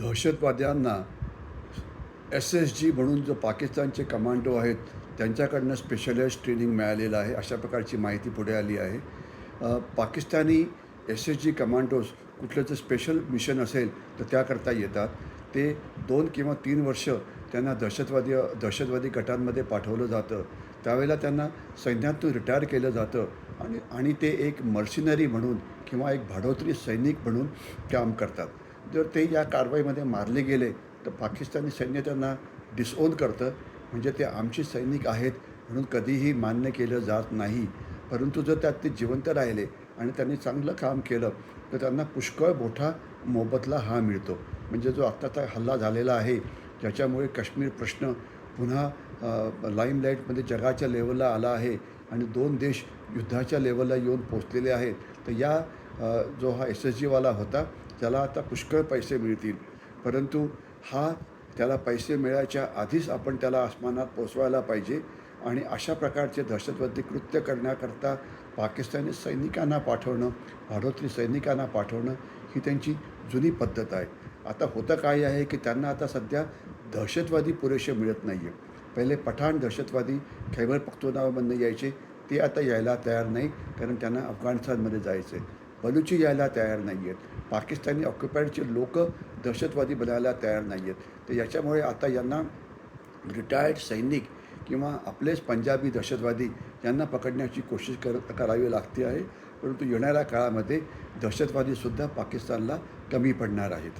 दहशतवाद्यांना S S जी म्हणून जो पाकिस्तानचे कमांडो आहेत त्यांच्याकडनं स्पेशलाइज ट्रेनिंग मिळालेलं आहे अशा प्रकारची माहिती पुढे आली आहे. Pakistani S S G commandos कुठलं जर स्पेशल मिशन असेल तर त्याकरता येतात. ते दोन किंवा तीन वर्ष त्यांना दहशतवादी दहशतवादी गटांमध्ये पाठवलं जातं. त्यावेळेला त्यांना सैन्यातून रिटायर केलं जातं. आणि आणि ते एक मर्सिनरी म्हणून किंवा एक भाडोत्री सैनिक म्हणून काम करतात. जर ते या कारवाईमध्ये मारले गेले तर पाकिस्तानी सैन्य त्यांना डिसओन करतं. म्हणजे ते आमचे सैनिक आहेत म्हणून कधीही मान्य केलं जात नाही. परंतु जर त्यात ते जिवंत राहिले आणि त्यांनी चांगलं काम केलं तर त्यांना पुष्कळ मोठा मोबदला हा मिळतो. म्हणजे जो आत्ताचा हल्ला झालेला आहे ज्याच्यामुळे काश्मीर प्रश्न पुन्हा लाईमलाईटमध्ये जगाच्या लेवलला आला आहे आणि दोन देश युद्धाच्या लेवलला येऊन पोचलेले आहेत. तर या जो हा एस एस जीवाला होता त्याला आता पुष्कळ पैसे मिळतील. परंतु हा त्याला पैसे मिळायच्या आधीच आपण त्याला आसमानात पोचवायला पाहिजे आणि अशा प्रकारचे दहशतवादी कृत्य करण्याकरता पाकिस्तानी सैनिकांना पाठवणं भारतीय सैनिकांना पाठवणं ही त्यांची जुनी पद्धत आहे. आता होतं काय आहे की त्यांना आता सध्या दहशतवादी पुरेसे मिळत नाही आहे पहिले पठाण दहशतवादी खैबर पख्तुनावामधनं यायचे. ते आता यायला तयार नाही कारण त्यांना अफगाणिस्तानमध्ये जायचं आहे बलुची यायला तयार नाही आहेत पाकिस्तानी ऑक्युपाईडचे लोक दहशतवादी बनायला तयार नाही आहेत तर याच्यामुळे आता यांना रिटायर्ड सैनिक किंवा आपलेच पंजाबी दहशतवादी यांना पकडण्याची कोशिश कर करावी लागते आहे. परंतु येणाऱ्या काळामध्ये दहशतवादीसुद्धा पाकिस्तानला कमी पडणार आहेत.